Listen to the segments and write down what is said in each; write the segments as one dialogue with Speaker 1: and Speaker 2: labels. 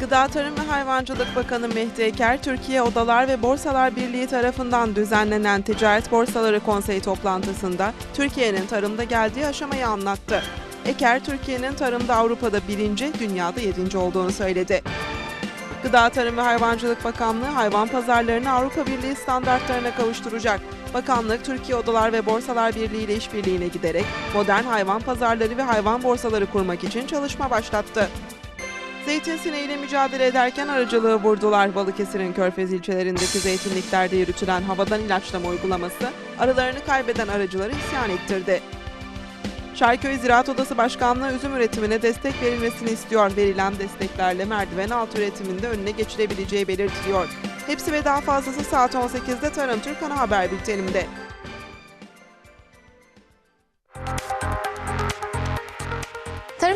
Speaker 1: Gıda Tarım ve Hayvancılık Bakanı Mehdi Eker, Türkiye Odalar ve Borsalar Birliği tarafından düzenlenen Ticaret Borsaları Konseyi toplantısında Türkiye'nin tarımda geldiği aşamayı anlattı. Eker, Türkiye'nin tarımda Avrupa'da birinci, dünyada yedinci olduğunu söyledi. Gıda Tarım ve Hayvancılık Bakanlığı hayvan pazarlarını Avrupa Birliği standartlarına kavuşturacak. Bakanlık, Türkiye Odalar ve Borsalar Birliği ile işbirliğine giderek modern hayvan pazarları ve hayvan borsaları kurmak için çalışma başlattı. Zeytin sineğiyle mücadele ederken aracılığı vurdular. Balıkesir'in Körfez ilçelerindeki zeytinliklerde yürütülen havadan ilaçlama uygulaması arılarını kaybeden aracıları isyan ettirdi. Şarköy Ziraat Odası Başkanlığı üzüm üretimine destek verilmesini istiyor. Verilen desteklerle merdiven altı üretiminde önüne geçilebileceği belirtiliyor. Hepsi ve daha fazlası saat 18'de Tarım Türk Ana Haber Bültenimde.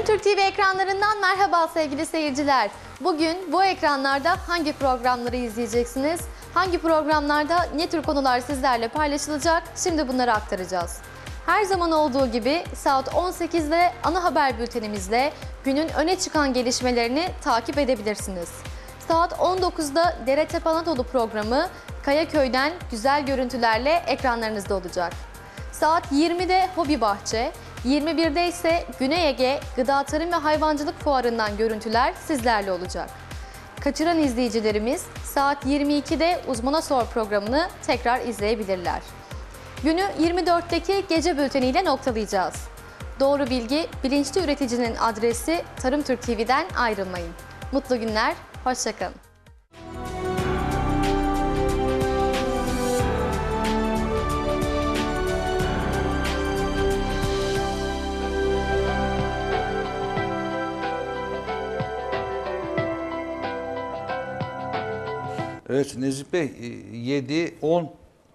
Speaker 2: Tarım Türk TV ekranlarından merhaba sevgili seyirciler. Bugün bu ekranlarda hangi programları izleyeceksiniz? Hangi programlarda ne tür konular sizlerle paylaşılacak? Şimdi bunları aktaracağız. Her zaman olduğu gibi saat 18'de ana haber bültenimizle günün öne çıkan gelişmelerini takip edebilirsiniz. Saat 19'da Dere Tepe Anadolu programı Kayaköy'den güzel görüntülerle ekranlarınızda olacak. Saat 20'de Hobi Bahçe, 21'de ise Güney Ege Gıda Tarım ve Hayvancılık Fuarı'ndan görüntüler sizlerle olacak. Kaçıran izleyicilerimiz saat 22'de Uzmana Sor programını tekrar izleyebilirler. Günü 24'teki gece bülteniyle noktalayacağız. Doğru bilgi, bilinçli üreticinin adresi Tarım Türk TV'den ayrılmayın. Mutlu günler, hoşçakalın.
Speaker 3: Evet Nezih Bey 7-10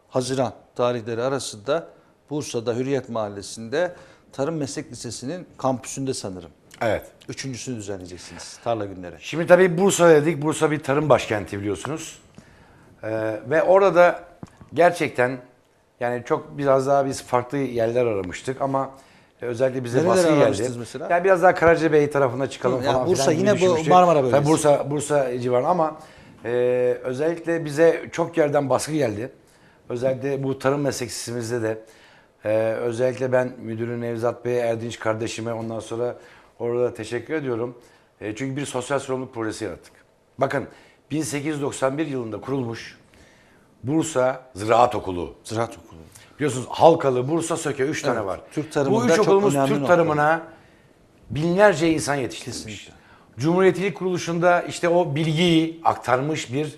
Speaker 3: Haziran tarihleri arasında Bursa'da Hürriyet Mahallesi'nde Tarım Meslek Lisesi'nin kampüsünde sanırım.
Speaker 4: Evet.
Speaker 3: Üçüncüsünü düzenleyeceksiniz tarla günleri.
Speaker 4: Şimdi tabii Bursa dedik. Bursa bir tarım başkenti biliyorsunuz. Ee, ve orada da gerçekten yani çok biraz daha biz farklı yerler aramıştık ama özellikle bize
Speaker 3: Nereler
Speaker 4: baskı geldi.
Speaker 3: mesela?
Speaker 4: Yani biraz daha Karacabey tarafına çıkalım
Speaker 3: Hı, yani
Speaker 4: falan
Speaker 3: Bursa
Speaker 4: filan gibi
Speaker 3: yine bu
Speaker 4: düşünmüştük.
Speaker 3: Marmara
Speaker 4: Tabii
Speaker 3: bölgesi.
Speaker 4: Bursa Bursa civarı ama e, özellikle bize çok yerden baskı geldi. Özellikle bu tarım mesleksimizde de e, özellikle ben müdürü Nevzat Bey, Erdinç kardeşime ondan sonra orada teşekkür ediyorum. E, çünkü bir sosyal sorumluluk projesi yarattık. Bakın 1891 yılında kurulmuş Bursa Ziraat Okulu.
Speaker 3: Ziraat Okulu.
Speaker 4: Biliyorsunuz Halkalı, Bursa, Söke 3 tane var.
Speaker 3: Türk
Speaker 4: Bu
Speaker 3: tarımında
Speaker 4: üç
Speaker 3: çok
Speaker 4: okulumuz Türk tarımına binlerce insan yetiştirmiş.
Speaker 3: Kesinlikle.
Speaker 4: Cumhuriyetçilik kuruluşunda işte o bilgiyi aktarmış bir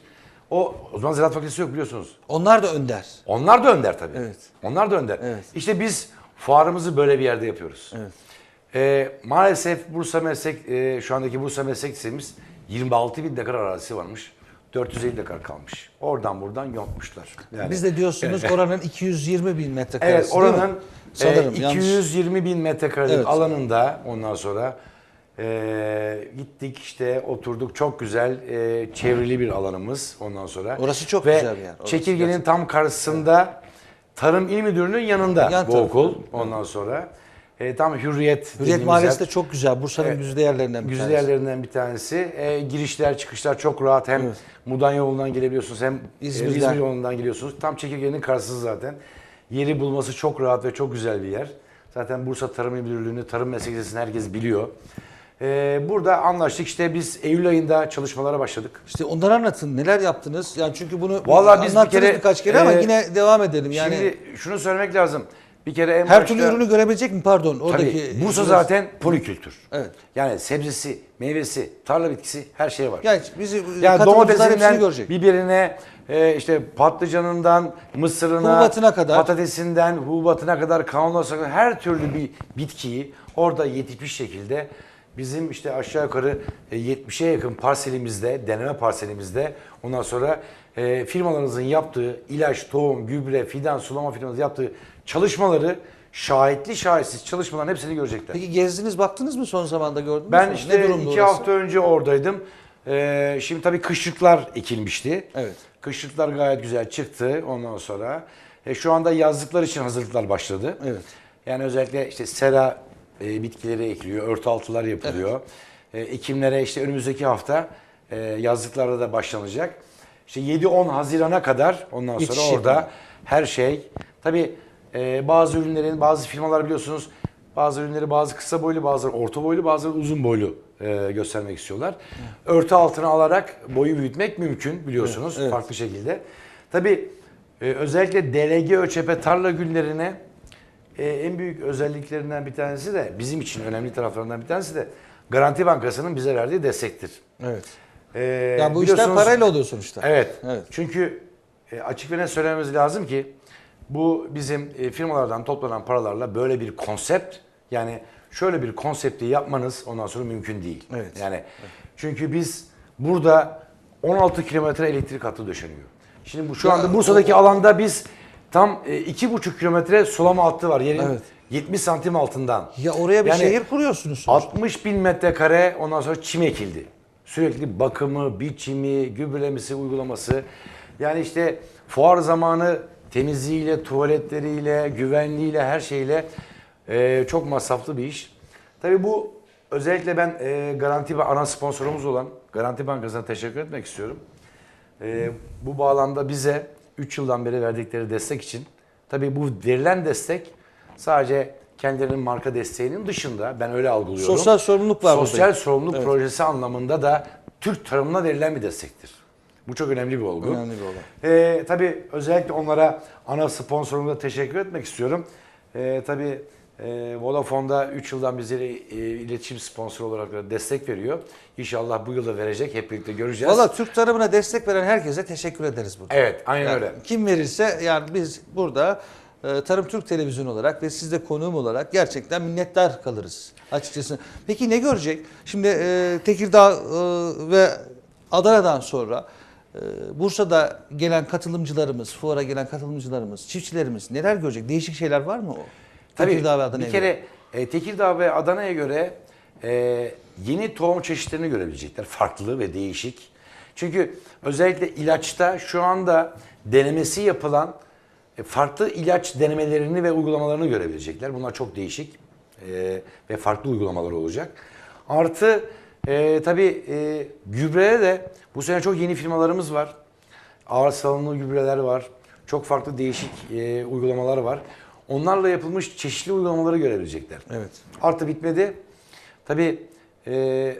Speaker 4: o o zaman Ziraat Fakültesi yok biliyorsunuz.
Speaker 3: Onlar da önder.
Speaker 4: Onlar da önder tabii.
Speaker 3: Evet.
Speaker 4: Onlar da önder.
Speaker 3: Evet.
Speaker 4: İşte biz fuarımızı böyle bir yerde yapıyoruz.
Speaker 3: Evet.
Speaker 4: Ee, maalesef Bursa Meslek, e, şu andaki Bursa Meslek Lisemiz 26 bin dekar arazisi varmış. 450 dekar kalmış. Oradan buradan yontmuşlar. Yani,
Speaker 3: Biz de diyorsunuz oranın 220 bin metrekaresi
Speaker 4: Evet oranın e,
Speaker 3: yanlış.
Speaker 4: 220 bin metrekarelik
Speaker 3: Evet.
Speaker 4: alanında ondan sonra e, gittik işte oturduk çok güzel e, çevrili bir alanımız ondan sonra.
Speaker 3: Orası çok
Speaker 4: Ve
Speaker 3: güzel bir yer. Orası
Speaker 4: çekirgenin
Speaker 3: gerçekten.
Speaker 4: tam karşısında Tarım İl Müdürlüğü'nün yanında
Speaker 3: Yan
Speaker 4: bu
Speaker 3: tarafı.
Speaker 4: okul ondan sonra. E, tam Hürriyet
Speaker 3: Hürriyet
Speaker 4: dediğimiz
Speaker 3: Mahallesi
Speaker 4: yer.
Speaker 3: de çok güzel. Bursa'nın
Speaker 4: Evet.
Speaker 3: güzide yerlerinden bir
Speaker 4: Güzel
Speaker 3: tanesi.
Speaker 4: yerlerinden bir tanesi. E, girişler çıkışlar çok rahat. Hem
Speaker 3: Evet.
Speaker 4: Mudan yolundan gelebiliyorsunuz hem
Speaker 3: İzmir'den.
Speaker 4: İzmir, İzmir yolundan geliyorsunuz. Tam çekirgenin karşısı zaten. Yeri bulması çok rahat ve çok güzel bir yer. Zaten Bursa Tarım İl Müdürlüğü'nü, Tarım Meslek Lisesi'ni herkes biliyor. E, burada anlaştık. İşte biz Eylül ayında çalışmalara başladık.
Speaker 3: İşte onları anlatın. Neler yaptınız? Yani çünkü bunu
Speaker 4: Vallahi biz bir kere,
Speaker 3: birkaç kere ama
Speaker 4: e,
Speaker 3: yine devam edelim. Yani
Speaker 4: Şimdi şunu söylemek lazım. Bir kere en
Speaker 3: her
Speaker 4: başta...
Speaker 3: türlü ürünü görebilecek mi? Pardon. Oradaki
Speaker 4: Tabii, Bursa zaten polikültür.
Speaker 3: Evet.
Speaker 4: Yani sebzesi, meyvesi, tarla bitkisi her şey var.
Speaker 3: Yani bizi
Speaker 4: Yani domatesinden
Speaker 3: görecek.
Speaker 4: biberine, e, işte patlıcanından mısırına,
Speaker 3: Hububatına kadar.
Speaker 4: patatesinden hububatına kadar, kavanozuna kadar her türlü bir bitkiyi orada yetişmiş şekilde bizim işte aşağı yukarı e, 70'e yakın parselimizde, deneme parselimizde ondan sonra e, firmalarımızın yaptığı ilaç, tohum, gübre, fidan, sulama firmalarımızın yaptığı çalışmaları şahitli şahitsiz çalışmaların hepsini görecekler.
Speaker 3: Peki gezdiniz baktınız mı son zamanda gördünüz
Speaker 4: Ben
Speaker 3: mü?
Speaker 4: işte
Speaker 3: durumda
Speaker 4: iki
Speaker 3: orası?
Speaker 4: hafta önce oradaydım. Ee, şimdi tabii kışlıklar ekilmişti.
Speaker 3: Evet.
Speaker 4: Kışlıklar gayet güzel çıktı ondan sonra. E, şu anda yazlıklar için hazırlıklar başladı.
Speaker 3: Evet.
Speaker 4: Yani özellikle işte sera e, bitkileri ekiliyor, örtü altılar yapılıyor. E, ekimlere işte önümüzdeki hafta e, yazlıklarda da başlanacak. İşte 7-10 Haziran'a kadar ondan sonra
Speaker 3: Geçiş
Speaker 4: orada her şey. Tabii e, bazı ürünlerin, bazı firmalar biliyorsunuz bazı ürünleri bazı kısa boylu, bazıları orta boylu, bazıları uzun boylu e, göstermek istiyorlar. Örtü altına alarak boyu büyütmek mümkün biliyorsunuz
Speaker 3: Evet, evet.
Speaker 4: farklı şekilde. Tabii e, özellikle DLG ölçepe tarla günlerine e, en büyük özelliklerinden bir tanesi de bizim için önemli taraflarından bir tanesi de Garanti Bankası'nın bize verdiği destektir.
Speaker 3: Evet.
Speaker 4: E,
Speaker 3: Yani bu işler parayla oluyor sonuçta.
Speaker 4: Evet.
Speaker 3: Evet.
Speaker 4: Çünkü e, açık ve net söylememiz lazım ki bu bizim e, firmalardan toplanan paralarla böyle bir konsept yani şöyle bir konsepti yapmanız ondan sonra mümkün değil.
Speaker 3: Evet.
Speaker 4: Yani çünkü biz burada 16 kilometre elektrik hattı döşeniyor. Şimdi bu şu anda Bursa'daki alanda biz tam e, iki buçuk kilometre sulama hattı var. Yerin
Speaker 3: Evet.
Speaker 4: 70 santim altından.
Speaker 3: Ya oraya bir
Speaker 4: Yani
Speaker 3: şehir kuruyorsunuz sonuçta.
Speaker 4: 60 bin metrekare ondan sonra çim ekildi. Sürekli bakımı, biçimi, gübrelemesi, uygulaması. Yani işte fuar zamanı temizliğiyle, tuvaletleriyle, güvenliğiyle, her şeyle e, çok masraflı bir iş. Tabii bu özellikle ben e, Garanti ve ana sponsorumuz olan Garanti Bankası'na teşekkür etmek istiyorum. E, bu bağlamda bize 3 yıldan beri verdikleri destek için tabii bu verilen destek sadece kendilerinin marka desteğinin dışında ben öyle algılıyorum.
Speaker 3: Sosyal sorumluluk var
Speaker 4: Sosyal
Speaker 3: burada.
Speaker 4: sorumluluk
Speaker 3: Evet.
Speaker 4: projesi anlamında da Türk tarımına verilen bir destektir. Bu çok önemli bir olgu.
Speaker 3: Önemli bir olay.
Speaker 4: Ee, tabii özellikle onlara ana sponsoruma da teşekkür etmek istiyorum. Ee, tabii e, Vodafone'da 3 yıldan bizlere e, iletişim sponsoru olarak da destek veriyor. İnşallah bu yılda verecek. Hep birlikte göreceğiz.
Speaker 3: Valla Türk tarımına destek veren herkese teşekkür ederiz burada.
Speaker 4: Evet, aynen
Speaker 3: Yani
Speaker 4: öyle.
Speaker 3: Kim verirse yani biz burada e, Tarım Türk Televizyonu olarak ve siz de konuğum olarak gerçekten minnettar kalırız açıkçası. Peki ne görecek? Şimdi e, Tekirdağ e, ve Adana'dan sonra e, Bursa'da gelen katılımcılarımız, fuara gelen katılımcılarımız, çiftçilerimiz neler görecek? Değişik şeyler var mı o?
Speaker 4: Tabii
Speaker 3: Tekirdağ ve Adana'ya
Speaker 4: bir kere
Speaker 3: göre.
Speaker 4: e, Tekirdağ ve Adana'ya göre e, yeni tohum çeşitlerini görebilecekler. Farklı ve değişik. Çünkü özellikle ilaçta şu anda denemesi yapılan e, farklı ilaç denemelerini ve uygulamalarını görebilecekler. Bunlar çok değişik e, ve farklı uygulamalar olacak. Artı e, tabii e, gübreye de bu sene çok yeni firmalarımız var. Ağır salınımlı gübreler var. Çok farklı değişik e, uygulamalar var. Onlarla yapılmış çeşitli uygulamaları görebilecekler.
Speaker 3: Evet.
Speaker 4: Artı bitmedi. Tabii e,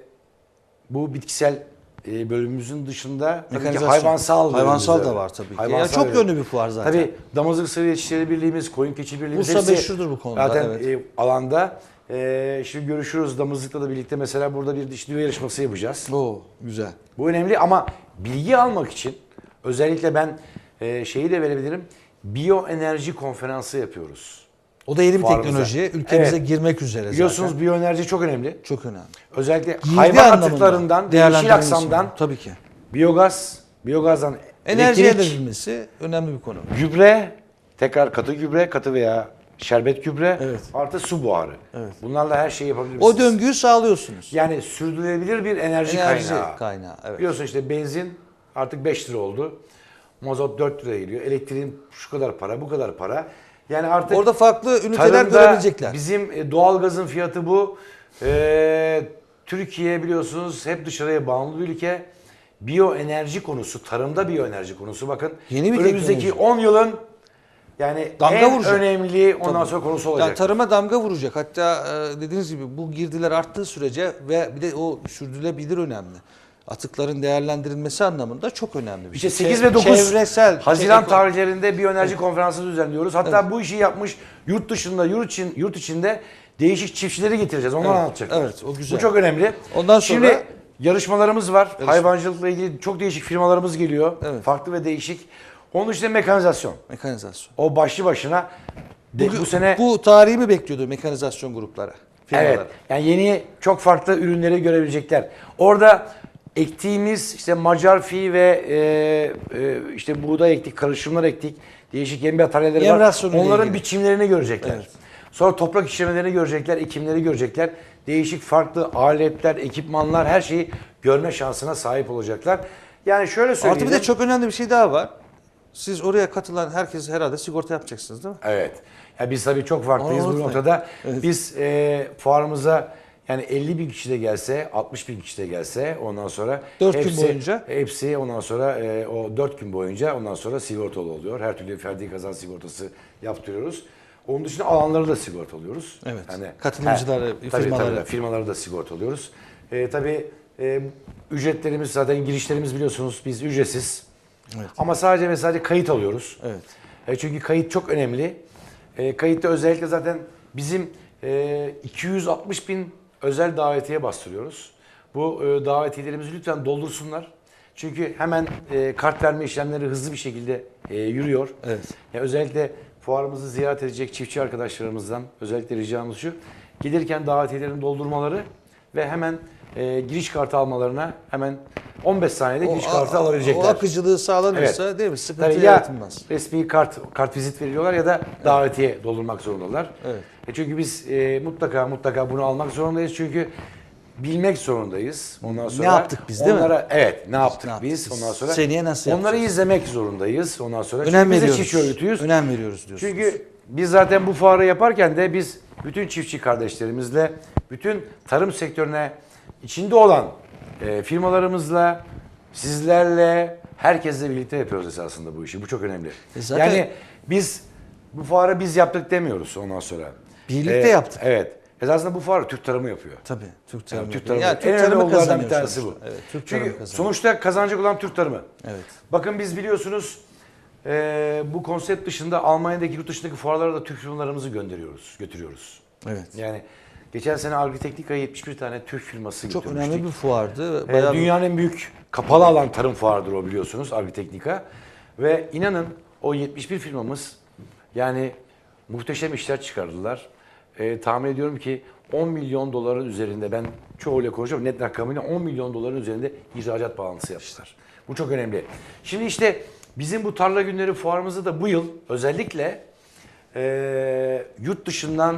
Speaker 4: bu bitkisel e, bölümümüzün dışında tabii ki hayvansal
Speaker 3: Hayvansal da
Speaker 4: var.
Speaker 3: tabii ki.
Speaker 4: Hayvansal
Speaker 3: Ya çok yönlü bir fuar zaten.
Speaker 4: Tabii Damızlık Sığır Yetişleri Birliğimiz, Koyun Keçi Birliğimiz
Speaker 3: Bursa
Speaker 4: hepsi
Speaker 3: meşhurdur bu konuda,
Speaker 4: Zaten
Speaker 3: evet.
Speaker 4: e, alanda. E, şimdi görüşürüz Damızlık'la da birlikte mesela burada bir dişli yarışması yapacağız.
Speaker 3: Oo, güzel.
Speaker 4: Bu önemli ama bilgi almak için özellikle ben e, şeyi de verebilirim. Biyoenerji konferansı yapıyoruz.
Speaker 3: O da yeni bir
Speaker 4: Fuarımıza.
Speaker 3: teknoloji. Ülkemize
Speaker 4: Evet.
Speaker 3: girmek üzere
Speaker 4: Biliyorsunuz
Speaker 3: zaten.
Speaker 4: biyoenerji çok önemli.
Speaker 3: Çok önemli.
Speaker 4: Özellikle
Speaker 3: Girdi
Speaker 4: hayvan
Speaker 3: anlamında
Speaker 4: atıklarından, yeşil
Speaker 3: değerlendirilmesi
Speaker 4: aksamdan
Speaker 3: var. tabii ki.
Speaker 4: biyogaz, biyogazdan
Speaker 3: Enerji
Speaker 4: elektrik,
Speaker 3: edilmesi önemli bir konu.
Speaker 4: gübre, tekrar katı gübre, katı veya şerbet gübre,
Speaker 3: Evet.
Speaker 4: artı su buharı.
Speaker 3: Evet.
Speaker 4: Bunlarla her şeyi yapabilirsiniz.
Speaker 3: O döngüyü sağlıyorsunuz.
Speaker 4: Yani sürdürülebilir bir enerji,
Speaker 3: Enerji
Speaker 4: kaynağı.
Speaker 3: kaynağı, evet.
Speaker 4: Biliyorsun işte benzin artık 5 lira oldu. Mazot 4 liraya geliyor. Elektriğin şu kadar para, bu kadar para. Yani artık
Speaker 3: Orada farklı üniteler
Speaker 4: tarımda
Speaker 3: görebilecekler.
Speaker 4: Bizim e, doğalgazın fiyatı bu. Ee, Türkiye biliyorsunuz hep dışarıya bağımlı bir ülke. Biyoenerji konusu, tarımda biyoenerji konusu bakın.
Speaker 3: Yeni bir
Speaker 4: önümüzdeki
Speaker 3: teknoloji.
Speaker 4: 10 yılın yani
Speaker 3: Damga
Speaker 4: en
Speaker 3: vuracak.
Speaker 4: önemli ondan
Speaker 3: Tabii.
Speaker 4: sonra konusu olacak.
Speaker 3: Yani tarıma damga vuracak. Hatta e, dediğiniz gibi bu girdiler arttığı sürece ve bir de o sürdürülebilir önemli. Atıkların değerlendirilmesi anlamında çok önemli bir
Speaker 4: İşte
Speaker 3: şey.
Speaker 4: 8
Speaker 3: Çe-
Speaker 4: ve 9
Speaker 3: çevresel
Speaker 4: Haziran
Speaker 3: şey-
Speaker 4: tarihlerinde biyoenerji konferansı düzenliyoruz. Hatta bu işi yapmış yurt dışında, yurt, için, yurt içinde değişik çiftçileri getireceğiz. Onları
Speaker 3: Evet,
Speaker 4: anlatacaklar.
Speaker 3: evet, o güzel.
Speaker 4: Bu çok önemli.
Speaker 3: Ondan
Speaker 4: Şimdi
Speaker 3: sonra-
Speaker 4: yarışmalarımız var. Hayvancılıkla ilgili çok değişik firmalarımız geliyor.
Speaker 3: Evet.
Speaker 4: Farklı ve değişik. Onun dışında mekanizasyon.
Speaker 3: Mekanizasyon.
Speaker 4: O başlı başına de,
Speaker 3: Bugün-
Speaker 4: bu sene
Speaker 3: bu tarihi mi bekliyordu mekanizasyon grupları? firmalar?
Speaker 4: Evet. Yani yeni çok farklı ürünleri görebilecekler. Orada ektiğimiz işte Macar fi ve e, e, işte buğday ektik, karışımlar ektik. Değişik yem bataryaları var. Onların
Speaker 3: ilgili.
Speaker 4: biçimlerini görecekler.
Speaker 3: Evet.
Speaker 4: Sonra toprak işlemelerini görecekler, ekimleri görecekler. Değişik farklı aletler, ekipmanlar her şeyi görme şansına sahip olacaklar. Yani şöyle söyleyeyim.
Speaker 3: Artı bir de çok önemli bir şey daha var. Siz oraya katılan herkes herhalde sigorta yapacaksınız değil mi?
Speaker 4: Evet. Ya biz tabii çok farklıyız
Speaker 3: Onu
Speaker 4: bu noktada.
Speaker 3: Evet.
Speaker 4: Biz e, fuarımıza Yani 50 bin kişi de gelse, 60 bin kişi de gelse ondan sonra
Speaker 3: Dört gün
Speaker 4: hepsi,
Speaker 3: boyunca?
Speaker 4: hepsi ondan sonra e, o 4 gün boyunca ondan sonra sigortalı oluyor. Her türlü ferdi kazan sigortası yaptırıyoruz. Onun dışında alanları da sigortalıyoruz.
Speaker 3: Evet.
Speaker 4: Yani
Speaker 3: Katılımcıları,
Speaker 4: he, tabii,
Speaker 3: firmaları.
Speaker 4: Tabii, firmaları da sigortalıyoruz. E, tabii e, ücretlerimiz zaten girişlerimiz biliyorsunuz biz ücretsiz.
Speaker 3: Evet.
Speaker 4: Ama sadece ve sadece kayıt alıyoruz.
Speaker 3: Evet.
Speaker 4: E, çünkü kayıt çok önemli. E, kayıtta özellikle zaten bizim e, 260 bin özel davetiye bastırıyoruz. Bu e, davetiyelerimizi lütfen doldursunlar. Çünkü hemen e, kart verme işlemleri hızlı bir şekilde e, yürüyor.
Speaker 3: Evet.
Speaker 4: Ya özellikle fuarımızı ziyaret edecek çiftçi arkadaşlarımızdan özellikle ricamız şu. Gelirken davetiyelerini doldurmaları ve hemen e, giriş kartı almalarına hemen 15 saniyede giriş kartı
Speaker 3: a-
Speaker 4: alabilecekler.
Speaker 3: O akıcılığı sağlanırsa
Speaker 4: Evet.
Speaker 3: değil mi? Sıkıntı
Speaker 4: Tabii ya
Speaker 3: yaratılmaz.
Speaker 4: resmi kart kart vizit veriyorlar ya da davetiye doldurmak zorundalar.
Speaker 3: Evet.
Speaker 4: E çünkü biz e, mutlaka mutlaka bunu almak zorundayız çünkü bilmek zorundayız. Ondan sonra
Speaker 3: yaptık biz, değil mi?
Speaker 4: onlara, Evet, ne yaptık
Speaker 3: ne yaptık
Speaker 4: biz?
Speaker 3: biz?
Speaker 4: Ondan sonra
Speaker 3: Seneye nasıl
Speaker 4: Onları
Speaker 3: yapacağız?
Speaker 4: izlemek zorundayız. Ondan sonra
Speaker 3: Önem
Speaker 4: çünkü biz de
Speaker 3: veriyoruz.
Speaker 4: çiftçi örgütüyüz.
Speaker 3: Önem veriyoruz diyorsunuz.
Speaker 4: Çünkü biz zaten bu fuarı yaparken de biz bütün çiftçi kardeşlerimizle, bütün tarım sektörüne içinde olan e, firmalarımızla, sizlerle, herkesle birlikte yapıyoruz esasında bu işi. Bu çok önemli.
Speaker 3: E zaten-
Speaker 4: Yani biz bu fuarı biz yaptık demiyoruz ondan sonra.
Speaker 3: Birlikte
Speaker 4: E,
Speaker 3: yaptık.
Speaker 4: Evet. Esasında bu fuarı Türk tarımı yapıyor.
Speaker 3: Tabii Türk tarımı.
Speaker 4: Yani Türk tarımı.
Speaker 3: Ya,
Speaker 4: en
Speaker 3: Türk
Speaker 4: önemli
Speaker 3: tarımı kazanıyor
Speaker 4: bir tanesi bu.
Speaker 3: Evet, Türk
Speaker 4: Çünkü
Speaker 3: tarımı kazanıyor.
Speaker 4: sonuçta kazanacak olan Türk tarımı.
Speaker 3: Evet.
Speaker 4: Bakın biz biliyorsunuz e, bu konsept dışında Almanya'daki yurt dışındaki fuarlara da Türk firmalarımızı gönderiyoruz, götürüyoruz.
Speaker 3: Evet.
Speaker 4: Yani geçen sene Agritechnica'ya 71 tane Türk firması
Speaker 3: Çok
Speaker 4: götürmüştük.
Speaker 3: önemli bir fuardı.
Speaker 4: E,
Speaker 3: Bayağı
Speaker 4: dünyanın en büyük kapalı alan tarım fuarıdır o biliyorsunuz Agritechnica. Ve inanın o 71 firmamız yani muhteşem işler çıkardılar. E, tahmin ediyorum ki 10 milyon doların üzerinde ben çoğuyla konuşuyorum net rakamıyla 10 milyon doların üzerinde ihracat bağlantısı yapmışlar. Bu çok önemli. Şimdi işte bizim bu tarla günleri fuarımızda da bu yıl özellikle e, yurt dışından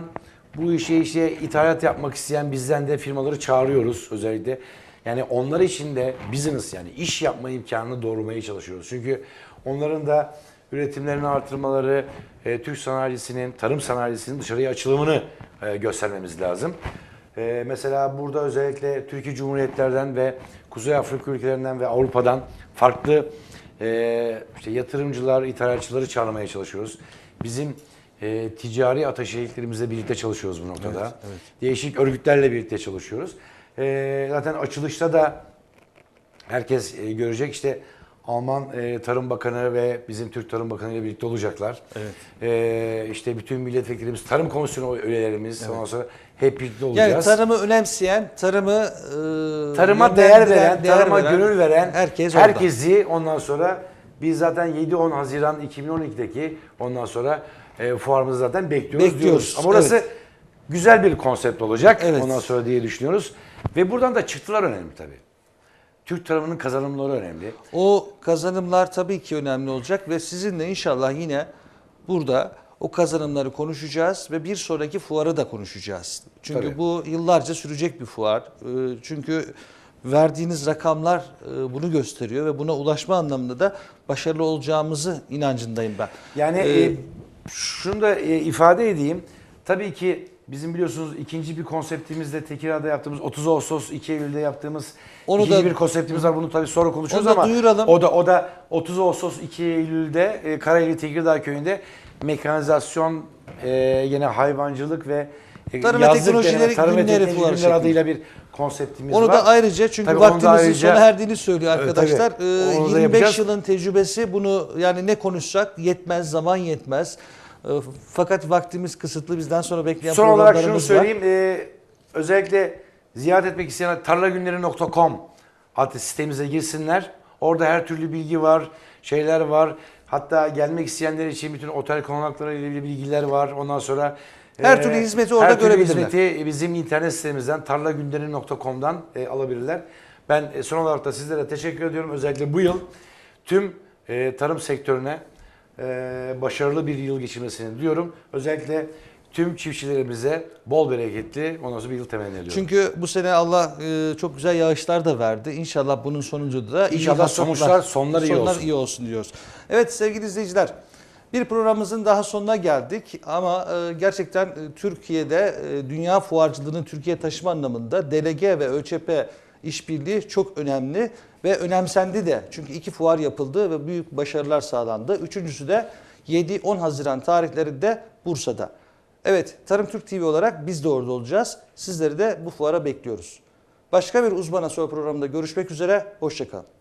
Speaker 4: bu işe işte ithalat yapmak isteyen bizden de firmaları çağırıyoruz özellikle. Yani onlar için de business yani iş yapma imkanını doğurmaya çalışıyoruz. Çünkü onların da üretimlerini artırmaları, e, Türk sanayisinin, tarım sanayisinin dışarıya açılımını e, göstermemiz lazım. E, mesela burada özellikle Türkiye Cumhuriyetlerden ve Kuzey Afrika ülkelerinden ve Avrupa'dan farklı e, işte yatırımcılar, ithalatçıları çağırmaya çalışıyoruz. Bizim e, ticari ateşeliklerimizle birlikte çalışıyoruz bu noktada.
Speaker 3: Evet, evet.
Speaker 4: Değişik örgütlerle birlikte çalışıyoruz. E, zaten açılışta da herkes e, görecek işte Alman e, Tarım Bakanı ve bizim Türk Tarım Bakanı ile birlikte olacaklar.
Speaker 3: Evet.
Speaker 4: E, işte bütün milletvekillerimiz, Tarım Komisyonu üyelerimiz ondan sonra hep birlikte olacağız.
Speaker 3: Yani tarımı önemseyen, tarımı e,
Speaker 4: Tarıma değer veren,
Speaker 3: değer
Speaker 4: tarıma
Speaker 3: veren
Speaker 4: gönül veren
Speaker 3: herkes orada.
Speaker 4: herkesi ondan sonra biz zaten 7-10 Haziran 2012'deki ondan sonra e, fuarımızı zaten bekliyoruz,
Speaker 3: Bekliyoruz,
Speaker 4: diyoruz. Ama orası
Speaker 3: evet.
Speaker 4: güzel bir konsept olacak
Speaker 3: Evet.
Speaker 4: ondan sonra diye düşünüyoruz. Ve buradan da çıktılar önemli tabii. Türk tarımının kazanımları önemli.
Speaker 3: O kazanımlar tabii ki önemli olacak ve sizinle inşallah yine burada o kazanımları konuşacağız ve bir sonraki fuarı da konuşacağız. Çünkü
Speaker 4: Tabii.
Speaker 3: bu yıllarca sürecek bir fuar. Ee, Çünkü verdiğiniz rakamlar e, bunu gösteriyor ve buna ulaşma anlamında da başarılı olacağımızı inancındayım ben.
Speaker 4: Yani
Speaker 3: Ee,
Speaker 4: e, şunu da e, ifade edeyim. Tabii ki bizim biliyorsunuz ikinci bir konseptimizde Tekirdağ'da yaptığımız 30 Ağustos 2 Eylül'de yaptığımız
Speaker 3: Onu
Speaker 4: ikinci
Speaker 3: da-
Speaker 4: bir konseptimiz var. Bunu tabii sonra konuşuruz
Speaker 3: Onu
Speaker 4: ama
Speaker 3: duyuralım.
Speaker 4: o da o da 30 Ağustos 2 Eylül'de e, Karayeli Tekirdağ köyünde mekanizasyon e, yine hayvancılık ve e,
Speaker 3: Tarım ve Teknolojileri
Speaker 4: tarım ve
Speaker 3: Günleri
Speaker 4: teknoloji
Speaker 3: fuarı
Speaker 4: günleri adıyla bir konseptimiz
Speaker 3: Onu
Speaker 4: var.
Speaker 3: da ayrıca çünkü
Speaker 4: Tabii onu
Speaker 3: vaktimizin
Speaker 4: ayrıca-
Speaker 3: sona erdiğini söylüyor
Speaker 4: Evet,
Speaker 3: arkadaşlar.
Speaker 4: tabii.
Speaker 3: Ee,
Speaker 4: Onu da
Speaker 3: 25
Speaker 4: yapacağız.
Speaker 3: yılın tecrübesi bunu yani ne konuşsak yetmez, zaman yetmez. Ee, Fakat vaktimiz kısıtlı bizden sonra bekleyen
Speaker 4: Son olarak şunu söyleyeyim. Ee, özellikle ziyaret etmek isteyenler tarlagünleri.com adlı sitemize girsinler. Orada her türlü bilgi var, şeyler var. Hatta gelmek isteyenler için bütün otel konakları ile ilgili bilgiler var. Ondan sonra
Speaker 3: Her türlü hizmeti orada
Speaker 4: her türlü
Speaker 3: görebilirler.
Speaker 4: hizmeti bizim internet sitemizden tarlagünleri.com'dan e, alabilirler. Ben e, son olarak da sizlere teşekkür ediyorum. Özellikle bu yıl tüm e, tarım sektörüne e, başarılı bir yıl geçirmesini diliyorum. Özellikle tüm çiftçilerimize bol bereketli ondan sonra bir yıl temenni ediyorum.
Speaker 3: Çünkü bu sene Allah e, çok güzel yağışlar da verdi. İnşallah bunun sonucunda da iyi
Speaker 4: İnşallah sonuçlar, sonlar iyi olsun.
Speaker 3: iyi olsun diyoruz. Evet sevgili izleyiciler. Bir programımızın daha sonuna geldik ama e, gerçekten Türkiye'de dünya fuarcılığını Türkiye taşıma anlamında delege ve ÖÇP işbirliği çok önemli ve önemsendi de. Çünkü iki fuar yapıldı ve büyük başarılar sağlandı. Üçüncüsü de 7-10 Haziran tarihlerinde Bursa'da. Evet, Tarım Türk TV olarak biz de orada olacağız. Sizleri de bu fuara bekliyoruz. Başka bir uzmana sonra programında görüşmek üzere. Hoşçakalın.